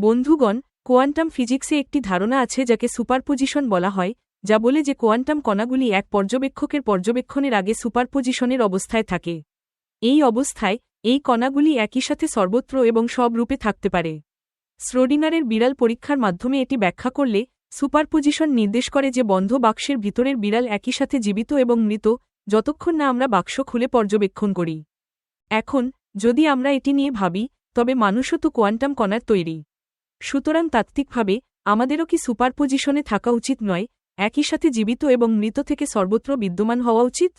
বন্ধুগণ, কোয়ান্টাম ফিজিক্সে একটি ধারণা আছে যাকে সুপারপোজিশন বলা হয়, যা বলে যে কোয়ান্টাম কণাগুলি এক পর্যবেক্ষকের পর্যবেক্ষণের আগে সুপারপোজিশনের অবস্থায় থাকে। এই অবস্থায়, এই কণাগুলি একই সাথে সর্বত্র এবং সব রূপে থাকতে পারে। শ্রোডিনারের বিড়াল পরীক্ষার মাধ্যমে এটি ব্যাখ্যা করলে, সুপারপোজিশন নির্দেশ করে যে বন্ধ বাক্সের ভিতরের বিড়াল একই সাথে জীবিত এবং মৃত, যতক্ষণ না আমরা বাক্স খুলে পর্যবেক্ষণ করি। এখন, যদি আমরা এটি নিয়ে ভাবি, তবে মানুষও তো কোয়ান্টাম কণার তৈরি। সুতরাং তাত্ত্বিকভাবে, আমাদেরও কি সুপারপোজিশনে থাকা উচিত নয়, একই সাথে জীবিত এবং মৃত থেকে সর্বত্র বিদ্যমান হওয়া উচিত?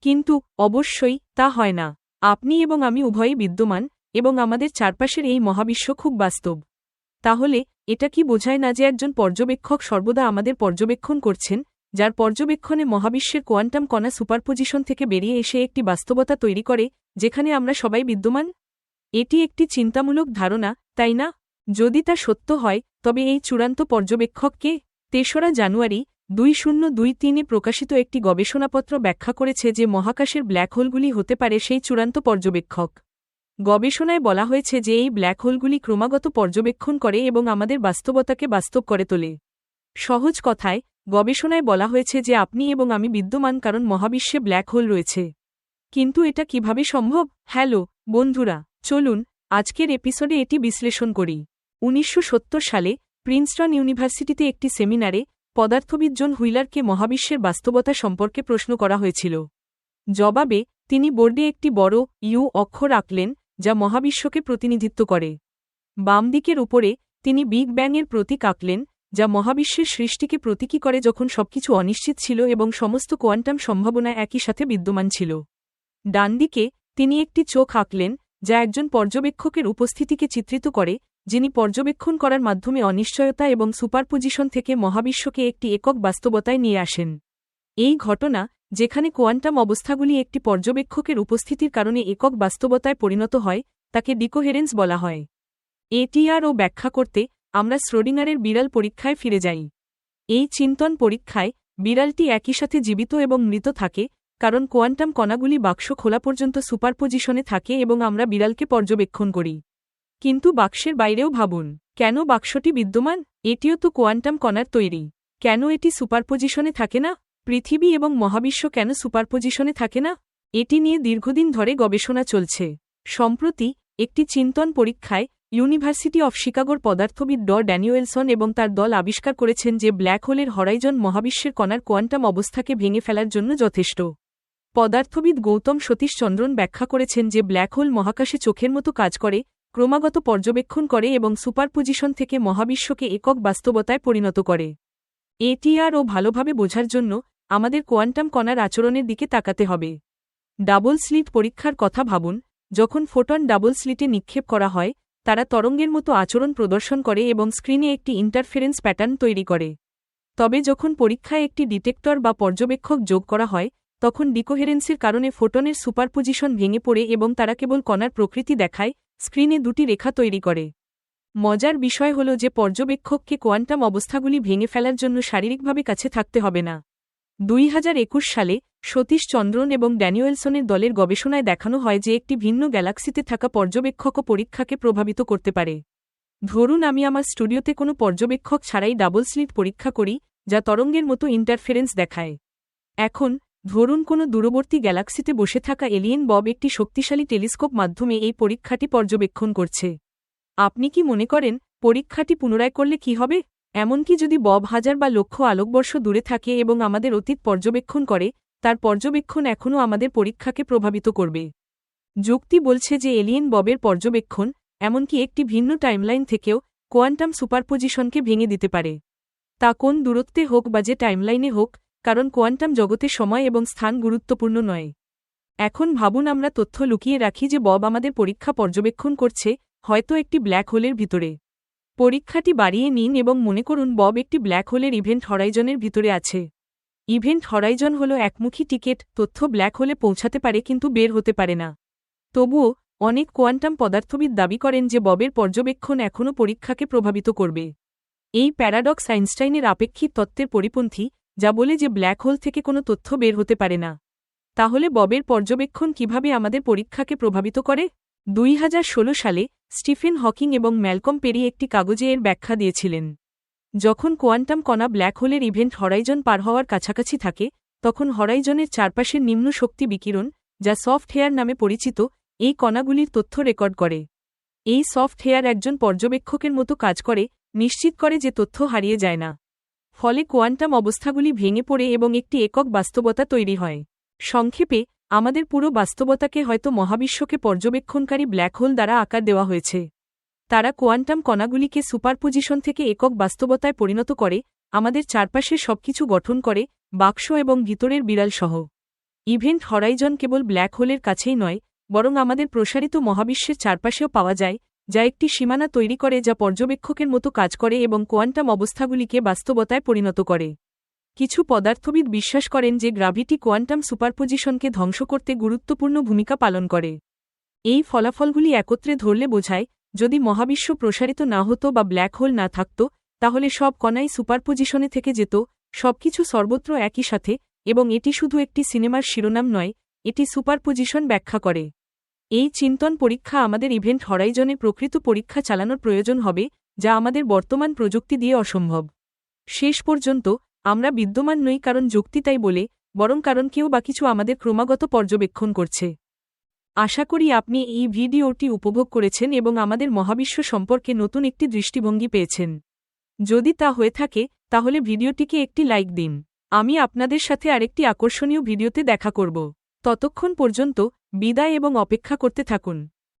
কিন্তু, অবশ্যই, তা হয় না। আপনি এবং আমি উভয়ই বিদ্যমান, এবং আমাদের চারপাশের এই মহাবিশ্ব খুব বাস্তব। তাহলে, এটা কি বোঝায় না যে একজন পর্যবেক্ষক সর্বদা আমাদের পর্যবেক্ষণ করছেন, যার পর্যবেক্ষণে মহাবিশ্বের কোয়ান্টাম কণা সুপারপোজিশন থেকে বেরিয়ে এসে একটি বাস্তবতা তৈরি করে, যেখানে আমরা সবাই বিদ্যমান? এটি একটি চিন্তামূলক ধারণা, তাই না? যদি তা সত্য হয়, তবে এই চূড়ান্ত পর্যবেক্ষককে তেসরা জানুয়ারি দুই শূন্য দুই তিনে প্রকাশিত একটি গবেষণাপত্র ব্যাখ্যা করেছে যে মহাকাশের ব্ল্যাক হোলগুলি হতে পারে সেই চূড়ান্ত পর্যবেক্ষক। গবেষণায় বলা হয়েছে যে এই ব্ল্যাক হোলগুলি ক্রমাগত পর্যবেক্ষণ করে এবং আমাদের বাস্তবতাকে বাস্তব করে তোলে। সহজ কথায়, গবেষণায় বলা হয়েছে যে আপনি এবং আমি বিদ্যমান কারণ মহাবিশ্বে ব্ল্যাক হোল রয়েছে। কিন্তু এটা কীভাবে সম্ভব? হ্যালো, বন্ধুরা, চলুন, আজকের এপিসোডে এটি বিশ্লেষণ করি। উনিশশো সত্তর সালে প্রিন্সটন ইউনিভার্সিটিতে একটি সেমিনারে পদার্থবিদ জন হুইলারকে মহাবিশ্বের বাস্তবতা সম্পর্কে প্রশ্ন করা হয়েছিল। জবাবে তিনি বোর্ডে একটি বড় ইউ অক্ষর আঁকলেন, যা মহাবিশ্বকে প্রতিনিধিত্ব করে। বাম দিকের উপরে তিনি বিগ ব্যাংয়ের প্রতীক আঁকলেন, যা মহাবিশ্বের সৃষ্টিকে প্রতীকী করে যখন সবকিছু অনিশ্চিত ছিল এবং সমস্ত কোয়ান্টাম সম্ভাবনা একই সাথে বিদ্যমান ছিল। ডানদিকে তিনি একটি চোখ আঁকলেন, যা একজন পর্যবেক্ষকের উপস্থিতিকে চিত্রিত করে যিনি পর্যবেক্ষণ করার মাধ্যমে অনিশ্চয়তা এবং সুপারপোজিশন থেকে মহাবিশ্বকে একটি একক বাস্তবতায় নিয়ে আসেন। এই ঘটনা, যেখানে কোয়ান্টাম অবস্থাগুলি একটি পর্যবেক্ষকের উপস্থিতির কারণে একক বাস্তবতায় পরিণত হয়, তাকে ডিকোহেরেন্স বলা হয়। এটিআর ও ব্যাখ্যা করতে, আমরা শ্রোডিনারের বিড়াল পরীক্ষায় ফিরে যাই। এই চিন্তন পরীক্ষায়, বিড়ালটি একই সাথে জীবিত এবং মৃত থাকে, কারণ কোয়ান্টাম কণাগুলি বাক্স খোলা পর্যন্ত সুপারপোজিশনে থাকে এবং আমরা বিড়ালকে পর্যবেক্ষণ করি। কিন্তু বাক্সের বাইরেও ভাবুন, কেন বাক্সটি বিদ্যমান? এটিও তো কোয়ান্টাম কণার তৈরি। কেন এটি সুপারপোজিশনে থাকে না? পৃথিবী এবং মহাবিশ্ব কেন সুপারপোজিশনে থাকে না? এটি নিয়ে দীর্ঘদিন ধরে গবেষণা চলছে। সম্প্রতি, একটি চিন্তন পরীক্ষায়, ইউনিভার্সিটি অফ শিকাগোর পদার্থবিদ ড. ড্যানিয়েলসন এবং তার দল আবিষ্কার করেছেন যে ব্ল্যাক হোলের হরাইজন মহাবিশ্বের কণার কোয়ান্টাম অবস্থাকে ভেঙে ফেলার জন্য যথেষ্ট। পদার্থবিদ গৌতম সতীশ চন্দ্রন ব্যাখ্যা করেছেন যে ব্ল্যাক হোল মহাকাশে চোখের মতো কাজ করে ক্রমাগত পর্যবেক্ষণ করে এবং সুপারপোজিশন থেকে মহাবিশ্বকে একক বাস্তবতায় পরিণত করে। এটিআর ও ভালোভাবে বোঝার জন্য আমাদের কোয়ান্টাম কণার আচরণের দিকে তাকাতে হবে। ডাবল স্লিট পরীক্ষার কথা ভাবুন, যখন ফোটন ডাবল স্লিটে নিক্ষেপ করা হয়, তারা তরঙ্গের মতো আচরণ প্রদর্শন করে এবং স্ক্রিনে একটি ইন্টারফেরেন্স প্যাটার্ন তৈরি করে। তবে যখন পরীক্ষায় একটি ডিটেক্টর বা পর্যবেক্ষক যোগ করা হয়, তখন ডিকোহেরেন্সের কারণে ফোটনের সুপারপোজিশন ভেঙে পড়ে এবং তারা কেবল কণার প্রকৃতি দেখায় স্ক্রিনে দুটি রেখা তৈরি করে। মজার বিষয় হল যে পর্যবেক্ষককে কোয়ান্টাম অবস্থাগুলি ভেঙে ফেলার জন্য শারীরিকভাবে কাছে থাকতে হবে না। দুই হাজার একুশ সালে সতীশ চন্দ্রন এবং ড্যানিয়েলসনের দলের গবেষণায় দেখানো হয় যে একটি ভিন্ন গ্যালাক্সিতে থাকা পর্যবেক্ষকও পরীক্ষাকে প্রভাবিত করতে পারে। ধরুন আমি আমার স্টুডিওতে কোনো পর্যবেক্ষক ছাড়াই ডাবল স্লিট পরীক্ষা করি, যা তরঙ্গের মতো ইন্টারফেরেন্স দেখায়। এখন ধরুন কোনো দূরবর্তী গ্যালাক্সিতে বসে থাকা এলিয়েন বব একটি শক্তিশালী টেলিস্কোপ মাধ্যমে এই পরীক্ষাটি পর্যবেক্ষণ করছে। আপনি কি মনে করেন, পরীক্ষাটি পুনরায় করলে কি হবে? এমনকি যদি বব হাজার বা লক্ষ আলোকবর্ষ দূরে থাকে এবং আমাদের অতীত পর্যবেক্ষণ করে, তার পর্যবেক্ষণ এখনও আমাদের পরীক্ষাকে প্রভাবিত করবে। যুক্তি বলছে যে এলিয়েন ববের পর্যবেক্ষণ, এমনকি একটি ভিন্ন টাইমলাইন থেকেও, কোয়ান্টাম সুপারপোজিশনকে ভেঙে দিতে পারে। তা কোন দূরত্বে হোক বা যে টাইমলাইনে হোক কারণ কোয়ান্টাম জগতে সময় এবং স্থান গুরুত্বপূর্ণ নয়। এখন ভাবুন আমরা তথ্য লুকিয়ে রাখি যে বব আমাদের পরীক্ষা পর্যবেক্ষণ করছে, হয়তো একটি ব্ল্যাক হোলের ভিতরে। পরীক্ষাটি বাড়িয়ে নিন এবং মনে করুন বব একটি ব্ল্যাক হোলের ইভেন্ট হরাইজনের ভিতরে আছে। ইভেন্ট হরাইজন হল একমুখী টিকেট, তথ্য ব্ল্যাক হোলে পৌঁছাতে পারে কিন্তু বের হতে পারে না। তবুও, অনেক কোয়ান্টাম পদার্থবিদ দাবি করেন যে ববের পর্যবেক্ষণ এখনও পরীক্ষাকে প্রভাবিত করবে। এই প্যারাডক্স আইনস্টাইনের আপেক্ষিক তত্ত্বের পরিপন্থী যা বলে যে ব্ল্যাক হোল থেকে কোনো তথ্য বের হতে পারে না। তাহলে ববের পর্যবেক্ষণ কীভাবে আমাদের পরীক্ষাকে প্রভাবিত করে? দুই হাজার ষোলো সালে স্টিফেন হকিং এবং ম্যালকম পেরি একটি কাগজে এর ব্যাখ্যা দিয়েছিলেন। যখন কোয়ান্টাম কণা ব্ল্যাক হোলের ইভেন্ট হরাইজন পার হওয়ার কাছাকাছি থাকে, তখন হরাইজনের চারপাশের নিম্ন শক্তি বিকিরণ, যা সফট হেয়ার নামে পরিচিত, এই কণাগুলির তথ্য রেকর্ড করে। এই সফট হেয়ার একজন পর্যবেক্ষকের মতো কাজ করে, নিশ্চিত করে যে তথ্য হারিয়ে যায় না। ফলে কোয়ান্টাম অবস্থাগুলি ভেঙে পড়ে এবং একটি একক বাস্তবতা তৈরি হয়। সংক্ষেপে, আমাদের পুরো বাস্তবতাকে হয়তো মহাবিশ্বকে পর্যবেক্ষণকারী ব্ল্যাক হোল দ্বারা আকার দেওয়া হয়েছে। তারা কোয়ান্টাম কণাগুলিকে সুপারপোজিশন থেকে একক বাস্তবতায় পরিণত করে, আমাদের চারপাশের সবকিছু গঠন করে, বাক্স এবং ভিতরের বিড়াল সহ ইভেন্ট হরাইজন কেবল ব্ল্যাক হোলের কাছেই নয়, বরং আমাদের প্রসারিত মহাবিশ্বের চারপাশেও পাওয়া যায় যা একটি সীমানা তৈরি করে যা পর্যবেক্ষকের মতো কাজ করে এবং কোয়ান্টাম অবস্থাগুলিকে বাস্তবতায় পরিণত করে। কিছু পদার্থবিদ বিশ্বাস করেন যে গ্রাভিটি কোয়ান্টাম সুপারপোজিশনকে ধ্বংস করতে গুরুত্বপূর্ণ ভূমিকা পালন করে। এই ফলাফলগুলি একত্রে ধরলে বোঝায়, যদি মহাবিশ্ব প্রসারিত না হতো বা ব্ল্যাক হোল না থাকত, তাহলে সব কণাই সুপারপোজিশনে থেকে যেত, সবকিছু সর্বত্র একই সাথে, এবং এটি শুধু একটি সিনেমার শিরোনাম নয়, এটি সুপারপোজিশন ব্যাখ্যা করে। এই চিন্তন পরীক্ষা আমাদের ইভেন্ট হরাইজনে প্রকৃত পরীক্ষা চালানোর প্রয়োজন হবে, যা আমাদের বর্তমান প্রযুক্তি দিয়ে অসম্ভব। শেষ পর্যন্ত, আমরা বিদ্যমান নই কারণ যুক্তি তাই বলে, বরং কারণ কেউ বা কিছু আমাদের ক্রমাগত পর্যবেক্ষণ করছে। আশা করি আপনি এই ভিডিওটি উপভোগ করেছেন এবং আমাদের মহাবিশ্ব সম্পর্কে নতুন একটি দৃষ্টিভঙ্গি পেয়েছেন। যদি তা হয়ে থাকে, তাহলে ভিডিওটিকে একটি লাইক দিন। আমি আপনাদের সাথে আরেকটি আকর্ষণীয় ভিডিওতে দেখা করব। ততক্ষণ পর্যন্ত বিদায় এবং অপেক্ষা করতে থাকুন।